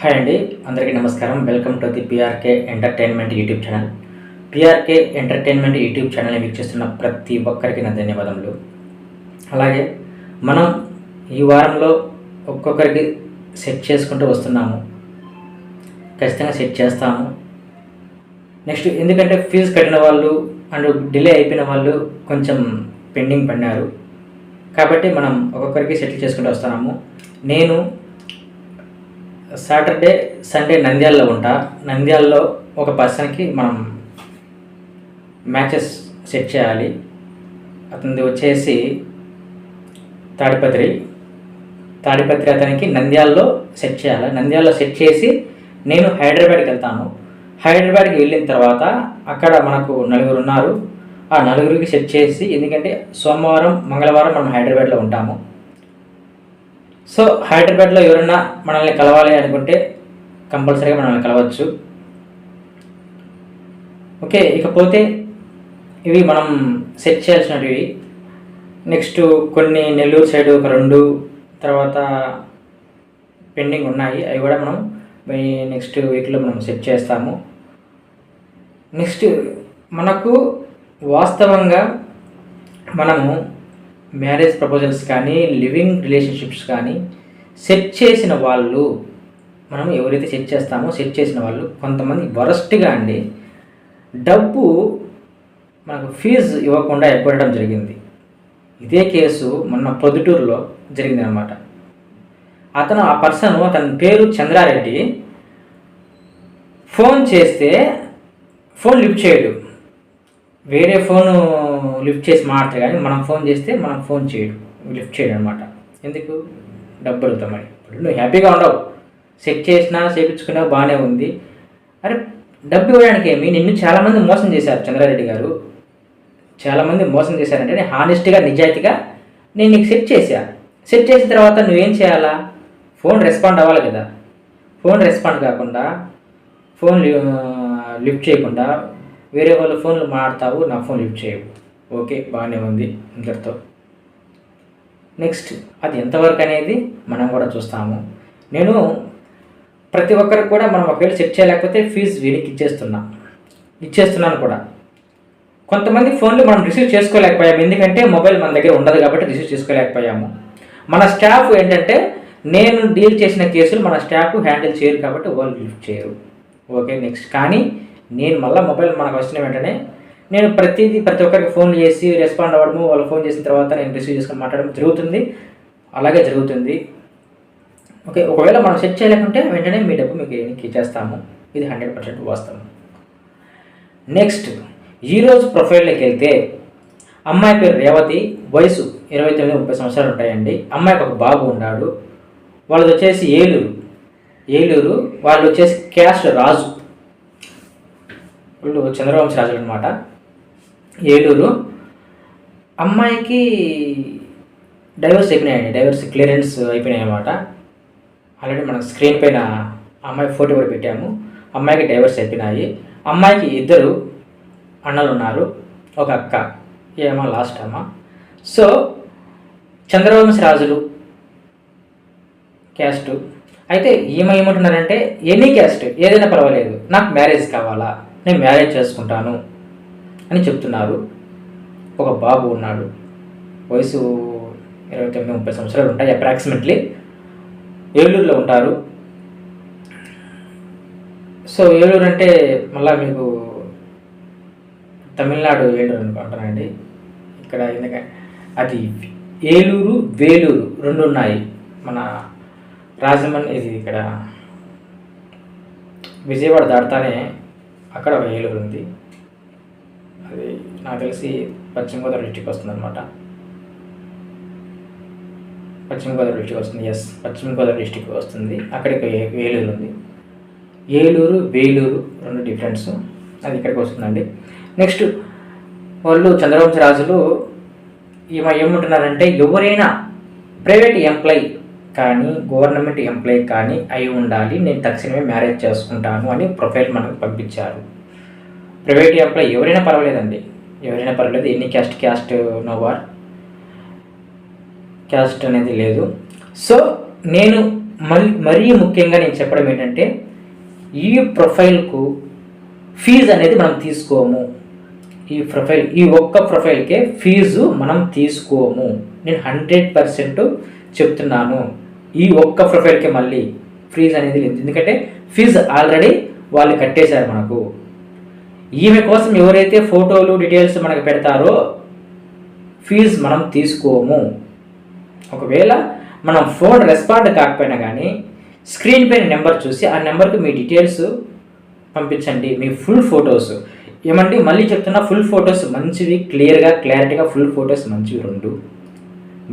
Hi అండి అందరికీ నమస్కారం. Welcome to the PRK entertainment YouTube channel. PRK entertainment YouTube ఛానల్ని వీక్షిస్తున్న ప్రతి ఒక్కరికి నా ధన్యవాదములు. అలాగే మనం ఈ వారంలో ఒక్కొక్కరికి సెట్ చేసుకుంటూ వస్తున్నాము. ఖచ్చితంగా సెట్ చేస్తాము. నెక్స్ట్ ఎందుకంటే ఫీజు కట్టిన వాళ్ళు అండ్ డిలే అయిపోయిన వాళ్ళు కొంచెం పెండింగ్ పడినారు. కాబట్టి మనం ఒక్కొక్కరికి సెటిల్ చేసుకుంటూ వస్తున్నాము. నేను సాటర్డే సండే నంద్యాలలో ఉంటా. నంద్యాలలో ఒక పర్సన్కి మనం మ్యాచెస్ సెట్ చేయాలి. అతనిది వచ్చేసి తాడిపత్రి. తాడిపత్రి అతనికి నంద్యాలలో సెట్ చేయాలి. నంద్యాలలో సెట్ చేసి నేను హైదరాబాద్కి వెళ్తాను. హైదరాబాద్కి వెళ్ళిన తర్వాత అక్కడ మనకు నలుగురు ఉన్నారు. ఆ నలుగురికి సెట్ చేసి ఎందుకంటే సోమవారం మంగళవారం మనం హైదరాబాద్లో ఉంటాము. సో హైదరాబాద్లో ఎవరైనా మనల్ని కలవాలి అనుకుంటే కంపల్సరీగా మనల్ని కలవచ్చు. ఓకే ఇకపోతే ఇవి మనం సెట్ చేయాల్సినవి నెక్స్ట్ కొన్ని నెల్లూరు సైడ్ ఒక రెండు తర్వాత పెండింగ్ ఉన్నాయి. అవి కూడా మనం నెక్స్ట్ వీక్లో మనం సెట్ చేస్తాము. నెక్స్ట్ మనకు వాస్తవంగా మనము మ్యారేజ్ ప్రపోజల్స్ కానీ లివింగ్ రిలేషన్షిప్స్ కానీ సెట్ చేసిన వాళ్ళు మనం ఎవరైతే సెట్ చేస్తామో సెట్ చేసిన వాళ్ళు కొంతమంది వరస్ట్గా అండి డబ్బు మనకు ఫీజు ఇవ్వకుండా ఎగ్గొట్టడం జరిగింది. ఇదే కేసు మొన్న పొద్దుటూరులో జరిగింది అనమాట అతను ఆ పర్సన్ అతని పేరు చంద్రారెడ్డి. ఫోన్ చేస్తే ఫోన్ లిఫ్ట్ చేయడు. వేరే ఫోను లిఫ్ట్ చేసి మాట్లాడతాయి కానీ మనం ఫోన్ చేస్తే మనం ఫోన్ చేయడు లిఫ్ట్ చేయడు అనమాట ఎందుకు? డబ్బు అడుగుతామని ఇప్పుడు నువ్వు హ్యాపీగా ఉండవు. సెట్ చేసినా చేపించుకున్నా బాగానే ఉంది. అరే డబ్బు ఇవ్వడానికి ఏమి? నిన్ను చాలామంది మోసం చేశారు చంద్రారెడ్డి గారు. చాలామంది మోసం చేశారంటే నేను హానెస్ట్గా నిజాయితీగా నేను నీకు సెట్ చేశా. సెట్ చేసిన తర్వాత నువ్వేం చేయాలా? ఫోన్ రెస్పాండ్ అవ్వాలి కదా. ఫోన్ రెస్పాండ్ కాకుండా ఫోన్ లిఫ్ట్ చేయకుండా వేరే వాళ్ళ ఫోన్లు మాడతావు నా ఫోన్ లిఫ్ట్ చేయవు ఓకే బాగానే ఉంది ఇంతటితో. నెక్స్ట్ అది ఎంతవరకు అనేది మనం కూడా చూస్తాము. నేను ప్రతి ఒక్కరికి కూడా మనం ఒకవేళ చెక్ చేయలేకపోతే ఫీజు వీడికి ఇచ్చేస్తున్నా. ఇచ్చేస్తున్నాను కూడా. కొంతమంది ఫోన్లు మనం రిసీవ్ చేసుకోలేకపోయాము ఎందుకంటే మొబైల్ మన దగ్గర ఉండదు కాబట్టి రిసీవ్ చేసుకోలేకపోయాము. మన స్టాఫ్ ఏంటంటే నేను డీల్ చేసిన కేసులు మన స్టాఫ్ హ్యాండిల్ చేయరు కాబట్టి వాళ్ళు లిఫ్ట్ చేయరు. Okay next. కానీ నేను మళ్ళీ మొబైల్ మనకు వచ్చిన వెంటనే నేను ప్రతిదీ ప్రతి ఒక్కరికి ఫోన్ చేసి రెస్పాండ్ అవ్వడము వాళ్ళు ఫోన్ చేసిన తర్వాత నేను రిసీవ్ చేసుకొని మాట్లాడడం జరుగుతుంది. అలాగే జరుగుతుంది. ఓకే ఒకవేళ మనం సెట్ చేయలేకుంటే వెంటనే మీ డబ్బు మీకు ఇచ్చేస్తాము. ఇది హండ్రెడ్ పర్సెంట్ వాస్తవం. నెక్స్ట్ ఈరోజు ప్రొఫైల్లోకి వెళ్తే అమ్మాయి పేరు రేవతి వయసు ఇరవై తొమ్మిది ముప్పై సంవత్సరాలు ఉంటాయండి. అమ్మాయికి ఒక బాబు ఉన్నాడు. వాళ్ళది వచ్చేసి ఏలూరు. ఏలూరు వాళ్ళు వచ్చేసి క్యాస్ట్ రాజు. వీళ్ళు చంద్రవంశ రాజులు అనమాట ఏలూరు. అమ్మాయికి డైవర్స్ అయిపోయినాయండి. డైవర్స్ క్లియరెన్స్ అయిపోయినాయి అనమాట ఆల్రెడీ మనం స్క్రీన్ పైన అమ్మాయి ఫోటో కూడా పెట్టాము. అమ్మాయికి డైవర్స్ అయిపోయినాయి. అమ్మాయికి ఇద్దరు అన్నలు ఉన్నారు ఒక అక్క. ఏమా లాస్ట్ అమ్మ. సో చంద్రవంశ రాజులు క్యాస్ట్. అయితే ఈమె ఏమంటున్నారంటే ఎనీ క్యాస్ట్ ఏదైనా పర్వాలేదు. నాకు మ్యారేజ్ కావాలా? నేను మ్యారేజ్ చేసుకుంటాను. అని చెప్తున్నారు. ఒక బాబు ఉన్నాడు. వయసు ఇరవై తొమ్మిది ముప్పై సంవత్సరాలు ఉంటాయి అప్రాక్సిమేట్లీ ఏలూరులో ఉంటారు. సో ఏలూరు అంటే మళ్ళీ మీకు తమిళనాడు ఏలూరు అనుకుంటానండి. ఇక్కడ ఎందుకంటే అది ఏలూరు వేలూరు రెండు ఉన్నాయి. మన రాజమండ్రి ఇది ఇక్కడ విజయవాడ దాటుతానే అక్కడ ఒక ఏలూరు ఉంది. అది నాకు తెలిసి పశ్చిమ గోదావరి డిస్టిక్ వస్తుంది అనమాట పశ్చిమ గోదావరి డిస్టిక్ వస్తుంది. ఎస్ పశ్చిమ గోదావరి డిస్టిక్ వస్తుంది. అక్కడికి వేలూరు ఉంది. ఏలూరు వేలూరు రెండు డిఫరెన్స్ అది ఇక్కడికి వస్తుందండి. నెక్స్ట్ వాళ్ళు చంద్రవంశ రాజులు ఈమె ఏమంటున్నారంటే ఎవరైనా ప్రైవేట్ ఎంప్లాయీ కానీ గవర్నమెంట్ ఎంప్లాయీ కానీ అయి ఉండాలి. నేను తక్షణమే మ్యారేజ్ చేసుకుంటాను అని ప్రొఫైల్ మనకు పంపించారు. ప్రైవేట్ ఎంప్లాయీ ఎవరైనా పర్వాలేదండి. ఎవరైనా పర్వాలేదు. ఎన్ని క్యాస్ట్ క్యాస్ట్ నోవార్ క్యాస్ట్ అనేది లేదు. సో నేను మళ్ళీ మరీ ముఖ్యంగా నేను చెప్పడం ఏంటంటే ఈ ప్రొఫైల్కు ఫీజు అనేది మనం తీసుకోము. ఈ ప్రొఫైల్ ఈ ఒక్క ప్రొఫైల్కే ఫీజు మనం తీసుకోము. నేను హండ్రెడ్ పర్సెంట్ చెప్తున్నాను. ఈ ఒక్క ప్రొఫైల్కే మళ్ళీ ఫీజు అనేది లేదు. ఎందుకంటే ఫీజు ఆల్రెడీ వాళ్ళు కట్టేశారు మనకు. ఈమె కోసం ఎవరైతే ఫోటోలు డీటెయిల్స్ మనకు పెడతారో ఫీజు మనం తీసుకోము. ఒకవేళ మనం ఫోన్ రెస్పాండ్ కాకపోయినా కానీ స్క్రీన్ పైన నెంబర్ చూసి ఆ నెంబర్కి మీ డీటెయిల్స్ పంపించండి. మీ ఫుల్ ఫొటోస్. ఏమండి మళ్ళీ చెప్తున్నా ఫుల్ ఫొటోస్ మంచివి క్లియర్గా క్లారిటీగా ఫుల్ ఫొటోస్ మంచివి రెండు.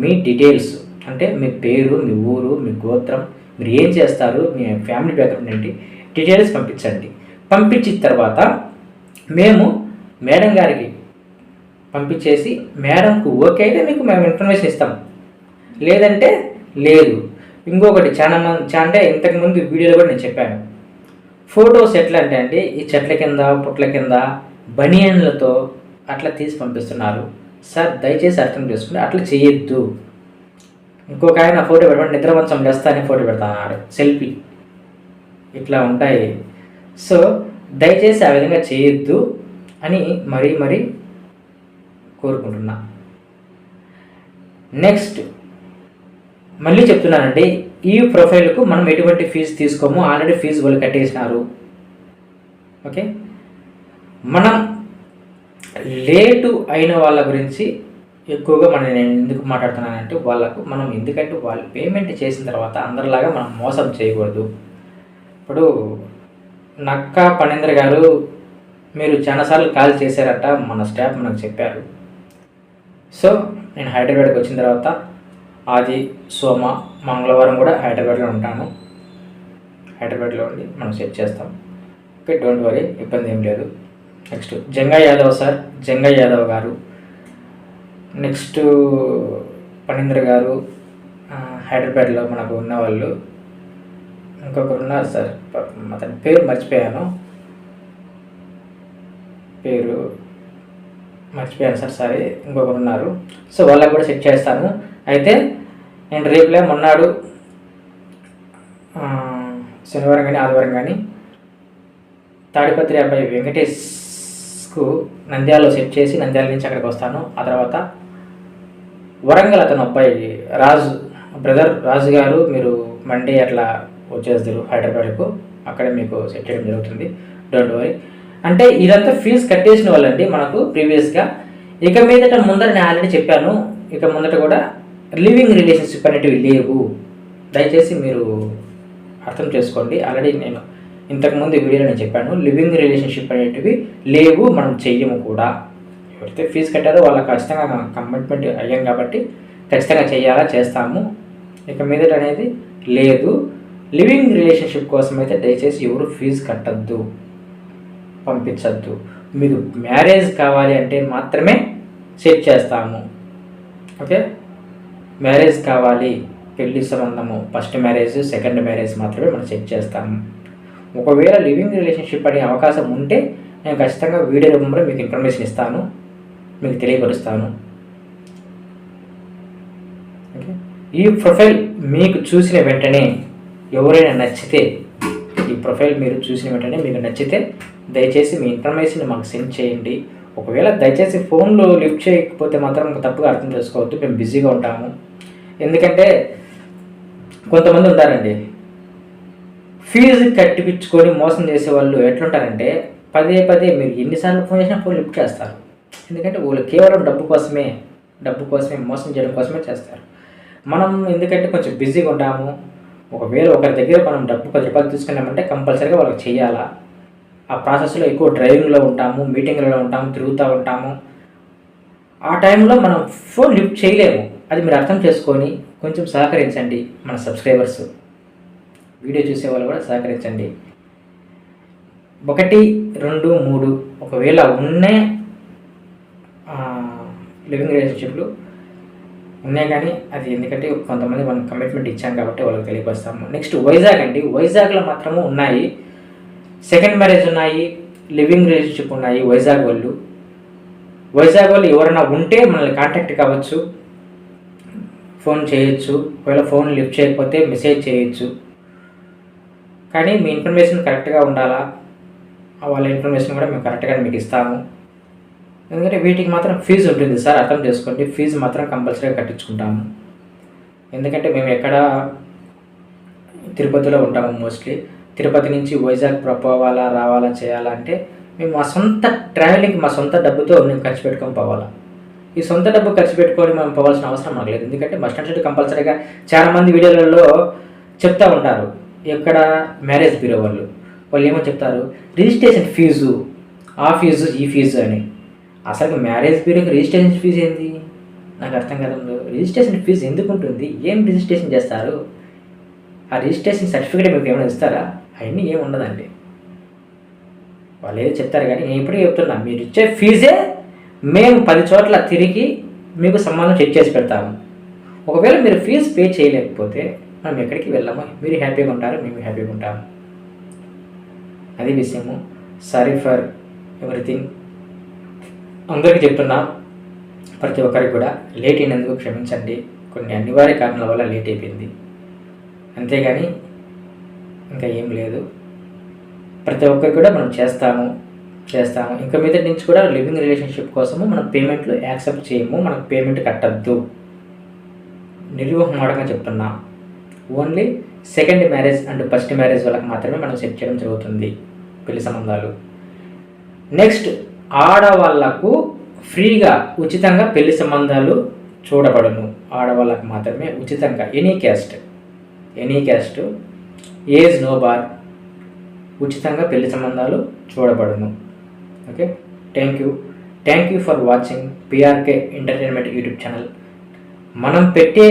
మీ డీటెయిల్స్ అంటే మీ పేరు మీ ఊరు మీ గోత్రం మీరు ఏం చేస్తారు మీ ఫ్యామిలీ బ్యాక్గ్రౌండ్ ఏంటి డీటెయిల్స్ పంపించండి. పంపించిన తర్వాత మేము మేడం గారికి పంపించేసి మేడంకు ఓకే అయితే మీకు మేము ఇన్ఫర్మేషన్ ఇస్తాం. లేదంటే లేదు. ఇంకొకటి చాలా మంది అంటే ఇంతకుముందు వీడియోలో కూడా నేను చెప్పాను. ఫొటోస్ ఎట్లా అంటే అండి ఈ చెట్ల కింద పుట్ల కింద బనియన్లతో అట్లా తీసి పంపిస్తున్నారు. సార్ దయచేసి అర్థం చేసుకుని అట్లా చేయొద్దు. ఇంకొక ఆయన ఫోటో పెట్టమని నిద్రవంచం లేస్తానే ఫోటో పెడతాను సెల్ఫీ. ఇట్లా ఉంటాయి. సో దయచేసి ఆ విధంగా చేయొద్దు అని మరీ మరీ కోరుకుంటున్నా. నెక్స్ట్ మళ్ళీ చెప్తున్నానండి ఈ ప్రొఫైల్కు మనం ఎటువంటి ఫీజు తీసుకోము ఆల్రెడీ ఫీజు వాళ్ళు కట్టేసినారు. ఓకే? మనం లేటు అయిన వాళ్ళ గురించి ఎక్కువగా మనం నేను ఎందుకు మాట్లాడుతున్నానంటే వాళ్ళకు మనం ఎందుకంటే వాళ్ళు పేమెంట్ చేసిన తర్వాత అందరిలాగా మనం మోసం చేయకూడదు. ఇప్పుడు నక్క పనేంద్ర గారు మీరు చాలాసార్లు కాల్ చేశారట మన స్టాఫ్ మనకు చెప్పారు. సో నేను హైదరాబాద్కి వచ్చిన తర్వాత ఆది సోమ మంగళవారం కూడా హైదరాబాద్లో ఉంటాను. హైదరాబాద్లో ఉండి మనం సెట్ చేస్తాం. ఓకే డోంట్ వరీ ఇబ్బంది ఏం లేదు. నెక్స్ట్ జంగా యాదవ్ సార్ జంగా యాదవ్ గారు. నెక్స్ట్ పనీంద్ర గారు హైదరాబాద్లో మనకు ఉన్నవాళ్ళు. ఇంకొకరు ఉన్నారు సార్ అతని పేరు మర్చిపోయాను. పేరు మర్చిపోయాను సార్ సారీ ఇంకొకరు ఉన్నారు. సో వాళ్ళకి కూడా సెట్ చేస్తాను. అయితే నేను రేపులే మొన్నాడు శనివారం కానీ ఆదివారం కానీ తాడిపత్రి అబ్బాయి వెంకటేష్కు నంద్యాలలో సెట్ చేసి నంద్యాల నుంచి అక్కడికి వస్తాను. ఆ తర్వాత వరంగల్ అతను అబ్బాయి రాజు బ్రదర్ రాజు గారు మీరు మండే అట్లా వచ్చేస్తారు హైదరాబాద్కు. అక్కడే మీకు సెట్ చేయడం జరుగుతుంది. డోంట్ వరీ అంటే ఇదంతా ఫీజు కట్టేసిన వాళ్ళండి మనకు ప్రీవియస్గా. ఇక మీదట ముందర నేను ఆల్రెడీ చెప్పాను. ఇక ముందట కూడా లివింగ్ రిలేషన్షిప్ అనేటివి లేవు. దయచేసి మీరు అర్థం చేసుకోండి. ఆల్రెడీ నేను ఇంతకుముందు వీడియోలో నేను చెప్పాను. లివింగ్ రిలేషన్షిప్ అనేటివి లేవు మనం చెయ్యము కూడా. ఎవరైతే ఫీజు కట్టారో వాళ్ళకి ఖచ్చితంగా కమిట్మెంట్ అయ్యాం కాబట్టి ఖచ్చితంగా చేయాలా చేస్తాము. ఇక మీదట అనేది లేదు. లివింగ్ రిలేషన్షిప్ కోసం అయితే దయచేసి ఎవరు ఫీజు కట్టద్దు పంపించద్దు. మీకు మ్యారేజ్ కావాలి అంటే మాత్రమే సెట్ చేస్తాము. ఓకే? మ్యారేజ్ కావాలి పెళ్ళి సంబంధము ఫస్ట్ మ్యారేజ్ సెకండ్ మ్యారేజ్ మాత్రమే మనం సెట్ చేస్తాము. ఒకవేళ లివింగ్ రిలేషన్షిప్ అనే అవకాశం ఉంటే నేను ఖచ్చితంగా వీడియో రూపంలో మీకు ఇన్ఫర్మేషన్ ఇస్తాను మీకు తెలియపరుస్తాను. ఓకే? ఈ ప్రొఫైల్ మీకు చూసిన వెంటనే ఎవరైనా నచ్చితే ఈ ప్రొఫైల్ మీరు చూసిన వెంటనే మీకు నచ్చితే దయచేసి మీ ఇన్ఫర్మేషన్ మాకు సెండ్ చేయండి. ఒకవేళ దయచేసి ఫోన్లో లిఫ్ట్ చేయకపోతే మాత్రం తప్పుగా అర్థం చేసుకోవద్దు. మేము బిజీగా ఉంటాము. ఎందుకంటే కొంతమంది ఉంటారండి. ఫీజు కట్టిపించుకొని మోసం చేసే వాళ్ళు ఎట్లుంటారంటే పదే పదే మీరు ఎన్నిసార్లు ఫోన్ చేసినా ఫోన్ లిఫ్ట్ చేస్తారు. ఎందుకంటే వాళ్ళు కేవలం డబ్బు కోసమే డబ్బు కోసమే మోసం చేయడం కోసమే చేస్తారు. మనం ఎందుకంటే కొంచెం బిజీగా ఉంటాము. ఒకవేళ ఒకరి దగ్గర మనం డబ్బు పది రూపాయలు తీసుకున్నామంటే కంపల్సరీగా వాళ్ళకి చేయాలా ఆ ప్రాసెస్లో ఎక్కువ డ్రైవింగ్లో ఉంటాము మీటింగ్లలో ఉంటాము తిరుగుతూ ఉంటాము. ఆ టైంలో మనం ఫోన్ లిఫ్ట్ చేయలేము. అది మీరు అర్థం చేసుకొని కొంచెం సహకరించండి మన సబ్స్క్రైబర్స్. వీడియో చూసే వాళ్ళు కూడా సహకరించండి. ఒకటి రెండు మూడు ఒకవేళ ఉన్నే లివింగ్ రిలేషన్షిప్లు ఉన్నాయి కానీ అది ఎందుకంటే కొంతమంది మనం కమిట్మెంట్ ఇచ్చాం కాబట్టి వాళ్ళకి తెలియపరుస్తాము. నెక్స్ట్ వైజాగ్ అండి. వైజాగ్లో మాత్రము ఉన్నాయి. సెకండ్ మ్యారేజ్ ఉన్నాయి. లివింగ్ రిలేషన్షిప్ ఉన్నాయి. వైజాగ్ వాళ్ళు. వైజాగ్ వాళ్ళు ఎవరైనా ఉంటే మనల్ని కాంటాక్ట్ కావచ్చు. ఫోన్ చేయొచ్చు. ఒకవేళ ఫోన్ లిఫ్ట్ చేయకపోతే మెసేజ్ చేయొచ్చు. కానీ మీ ఇన్ఫర్మేషన్ కరెక్ట్గా ఉండాలా? వాళ్ళ ఇన్ఫర్మేషన్ కూడా మేము కరెక్ట్గా మీకు ఇస్తాము. ఎందుకంటే వీటికి మాత్రం ఫీజు ఉంటుంది సార్ అర్థం చేసుకోండి. ఫీజు మాత్రం కంపల్సరీగా కట్టించుకుంటాము. ఎందుకంటే మేము ఎక్కడ తిరుపతిలో ఉంటాము మోస్ట్లీ. తిరుపతి నుంచి వైజాగ్ పోవాలా రావాలా చేయాలా అంటే మేము మా సొంత ట్రావెలింగ్ మా సొంత డబ్బుతో మేము ఖర్చు పెట్టుకొని పోవాలా. ఈ సొంత డబ్బు ఖర్చు పెట్టుకొని మనం పోవాల్సిన అవసరం మాకు లేదు. ఎందుకంటే బస్ స్టాండ్ కంపల్సరీగా చాలామంది వీడియోలలో చెప్తూ ఉంటారు ఎక్కడ మ్యారేజ్ బ్యూరో వాళ్ళు. వాళ్ళు ఏమో చెప్తారు? రిజిస్ట్రేషన్ ఫీజు ఆ ఫీజు ఈ ఫీజు అని. అసలు మ్యారేజ్ బ్యూరోకి రిజిస్ట్రేషన్ ఫీజు ఏంది? నాకు అర్థం కాదు. రిజిస్ట్రేషన్ ఫీజు ఎందుకు ఉంటుంది? ఏం రిజిస్ట్రేషన్ చేస్తారు? ఆ రిజిస్ట్రేషన్ సర్టిఫికేట్ మీకు ఏమైనా ఇస్తారా? అవన్నీ ఏమి ఉండదండి. వాళ్ళు ఏదో చెప్తారు కానీ నేను ఇప్పుడే చెప్తున్నా. మీరు ఇచ్చే ఫీజే మేము పది చోట్ల తిరిగి మీకు సంబంధం చెక్ చేసి పెడతాము. ఒకవేళ మీరు ఫీజు పే చేయలేకపోతే మనం ఎక్కడికి వెళ్ళాము. మీరు హ్యాపీగా ఉంటారు మేము హ్యాపీగా ఉంటాము. అది విషయము. సారీ ఫర్ ఎవ్రీథింగ్ అందరికీ చెప్తున్నా ప్రతి ఒక్కరికి కూడా లేట్ అయినందుకు క్షమించండి. కొన్ని అనివార్య కారణాల వల్ల లేట్ అయిపోయింది. అంతేగాని ఇంకా ఏం లేదు. ప్రతి ఒక్కరికి కూడా మనం చేస్తాము చేస్తాము. ఇంకా మీద నుంచి కూడా లివింగ్ రిలేషన్షిప్ కోసము మనం పేమెంట్లు యాక్సెప్ట్ చేయము మనకు పేమెంట్ కట్టద్దు. నిర్వహణగా చెప్తున్నా. Only second marriage and first marriage వాళ్ళకి మాత్రమే మనం సెట్ చేయడం జరుగుతుంది. పెళ్ళి సంబంధాలు. నెక్స్ట్ ఆడవాళ్ళకు ఫ్రీగా ఉచితంగా పెళ్ళి సంబంధాలు చూడబడును. ఆడవాళ్ళకు మాత్రమే ఉచితంగా. Any caste any caste age no bar ఉచితంగా పెళ్ళి సంబంధాలు చూడబడును. Okay thank you thank you for watching PRK entertainment YouTube channel మనం పెట్టే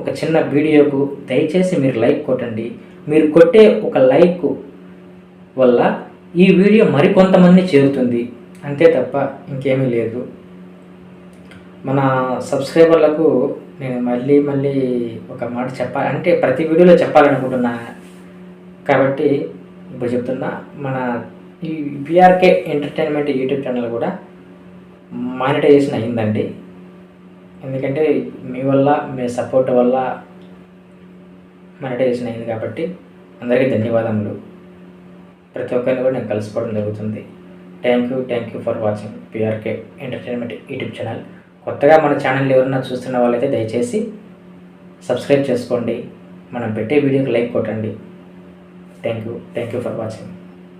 ఒక చిన్న వీడియోకు దయచేసి మీరు లైక్ కొట్టండి. మీరు కొట్టే ఒక లైక్ వల్ల ఈ వీడియో మరికొంతమంది చేరుతుంది. అంతే తప్ప ఇంకేమీ లేదు. మన సబ్స్క్రైబర్లకు నేను మళ్ళీ మళ్ళీ ఒక మాట చెప్పాలి అంటే ప్రతి వీడియోలో చెప్పాలనుకుంటున్నా. కాబట్టి ఇప్పుడు చెప్తున్నా మన ఈ బీఆర్కే ఎంటర్టైన్మెంట్ యూట్యూబ్ ఛానల్ కూడా మానిటైజేషన్ అయిందండి. ఎందుకంటే మీ వల్ల మీ సపోర్ట్ వల్ల మానిటైజేషన్ అయింది కాబట్టి అందరికీ ధన్యవాదములు. ప్రతి ఒక్కరిని కూడా నేను కలుసుకోవడం జరుగుతుంది. Thank you thank you for watching PRK entertainment YouTube channel కొత్తగా మన ఛానల్ ఎవరన్నా చూస్తున్న వాళ్ళైతే దయచేసి సబ్స్క్రైబ్ చేసుకోండి. మనం పెట్టే వీడియోకి లైక్ కొట్టండి. Thank you thank you for watching